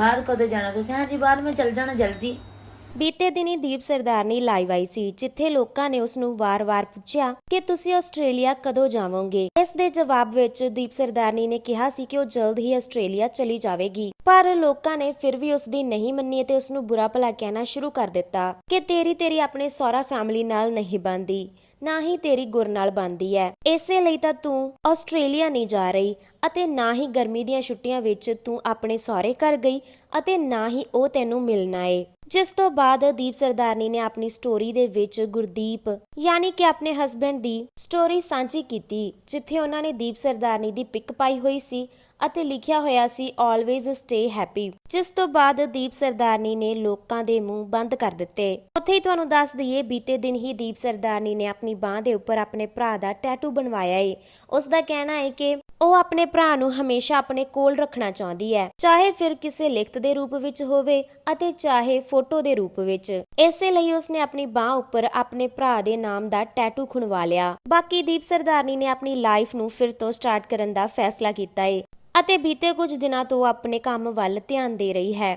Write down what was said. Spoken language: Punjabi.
ਬਾਹਰ ਕਦੋਂ ਜਾਣਾ? ਤੁਸੀਂ ਹਾਂਜੀ ਬਾਹਰ ਮੈਂ ਚੱਲ ਜਾਣਾ ਜਲਦੀ। ਬੀਤੇ ਦਿਨੀ ਦੀਪ ਸਰਦਾਰਨੀ ਲਾਈਵ ਆਈ ਸੀ, ਜਿੱਥੇ ਲੋਕਾਂ ਨੇ ਉਸ ਨੂੰ ਵਾਰ-ਵਾਰ ਪੁੱਛਿਆ ਕਿ ਤੁਸੀਂ ਆਸਟ੍ਰੇਲੀਆ ਕਦੋਂ ਜਾਵੋਗੇ? ਇਸ ਦੇ ਜਵਾਬ ਵਿੱਚ ਦੀਪ ਸਰਦਾਰਨੀ ਨੇ ਕਿਹਾ ਸੀ ਕਿ ਉਹ ਜਲਦ ਹੀ ਆਸਟ੍ਰੇਲੀਆ ਚਲੀ ਜਾਵੇਗੀ। ਪਰ ਲੋਕਾਂ ਨੇ ਫਿਰ ਵੀ ਉਸ ਦੀ ਨਹੀਂ ਮੰਨੀ ਅਤੇ ਉਸ ਨੂੰ ਬੁਰਾ ਭਲਾ ਕਹਿਣਾ ਸ਼ੁਰੂ ਕਰ ਦਿੱਤਾ ਕਿ ਤੇਰੀ ਤੇਰੀ ਆਪਣੇ ਸਹੁਰਾ ਫੈਮਿਲੀ ਨਾਲ ਨਹੀਂ ਬੰਦੀ ਨਾ ਹੀ ਤੇਰੀ ਗੁਰ ਨਾਲ ਬੰਦੀ ਹੈ। ਇਸੇ ਲਈ ਤਾਂ ਤੂੰ ਆਸਟ੍ਰੇਲੀਆ ਨਹੀਂ ਜਾ ਰਹੀ ਅਤੇ ਨਾ ਹੀ ਗਰਮੀ ਦੀਆਂ ਛੁੱਟੀਆਂ ਵਿੱਚ ਤੂੰ ਆਪਣੇ ਸਹੁਰੇ ਘਰ ਗਈ ਅਤੇ ਨਾ ਹੀ ਉਹ ਤੈਨੂੰ ਮਿਲਣਾ ਏ ਜਿਸ ਤੋਂ ਬਾਅਦ ਦੀਪ ਸਰਦਾਰਨੀ ਨੇ ਆਪਣੀ ਸਟੋਰੀ ਦੇ ਵਿੱਚ ਗੁਰਦੀਪ, ਯਾਨੀ ਕਿ ਆਪਣੇ ਹਸਬੰਡ ਦੀ ਸਟੋਰੀ ਸਾਂਝੀ ਕੀਤੀ, ਜਿੱਥੇ ਉਹਨਾਂ ਨੇ ਦੀਪ ਸਰਦਾਰਨੀ ਦੀ ਪਿਕ ਪਾਈ ਹੋਈ ਸੀ ਅਤੇ ਲਿਖਿਆ ਹੋਇਆ ਸੀ ਆਲਵੇਜ਼ ਸਟੇ ਹੈਪੀ ਜਿਸ ਤੋਂ ਬਾਅਦ ਦੀਪ ਸਰਦਾਰਨੀ ਨੇ ਲੋਕਾਂ ਦੇ ਮੂੰਹ ਬੰਦ ਕਰ ਦਿੱਤੇ। ਉੱਥੇ ਹੀ ਤੁਹਾਨੂੰ ਦੱਸ ਦਈਏ, ਬੀਤੇ ਦਿਨ ਹੀ ਦੀਪ ਸਰਦਾਰਨੀ ਨੇ ਆਪਣੀ ਬਾਹ ਦੇ ਉੱਪਰ ਆਪਣੇ ਭਰਾ ਦਾ ਟੈਟੂ ਬਣਵਾਇਆ ਏ। ਉਸ ਦਾ ਕਹਿਣਾ ਹੈ ਕਿ ਉਹ ਆਪਣੇ ਭਰਾ ਨੂੰ ਹਮੇਸ਼ਾ ਆਪਣੇ ਕੋਲ ਰੱਖਣਾ ਚਾਹੁੰਦੀ ਹੈ, ਚਾਹੇ ਫਿਰ ਕਿਸੇ ਲਿਖਤ ਦੇ ਰੂਪ ਵਿੱਚ ਹੋਵੇ ਅਤੇ ਚਾਹੇ ਫੋਟੋ ਦੇ ਰੂਪ ਵਿੱਚ। ਇਸੇ ਲਈ ਉਸਨੇ ਆਪਣੀ ਬਾਹ ਉੱਪਰ ਆਪਣੇ ਭਰਾ ਦੇ ਨਾਮ ਦਾ ਟੈਟੂ ਖੁਣਵਾ ਲਿਆ। ਬਾਕੀ ਦੀਪ ਸਰਦਾਰਨੀ ਨੇ ਆਪਣੀ ਲਾਈਫ ਨੂੰ ਫਿਰ ਤੋਂ ਸਟਾਰਟ ਕਰਨ ਦਾ ਫੈਸਲਾ ਕੀਤਾ ਏ ਅਤੇ ਬੀਤੇ ਕੁਝ ਦਿਨਾਂ ਤੋਂ ਆਪਣੇ ਕੰਮ ਵੱਲ ਧਿਆਨ ਦੇ ਰਹੀ ਹੈ।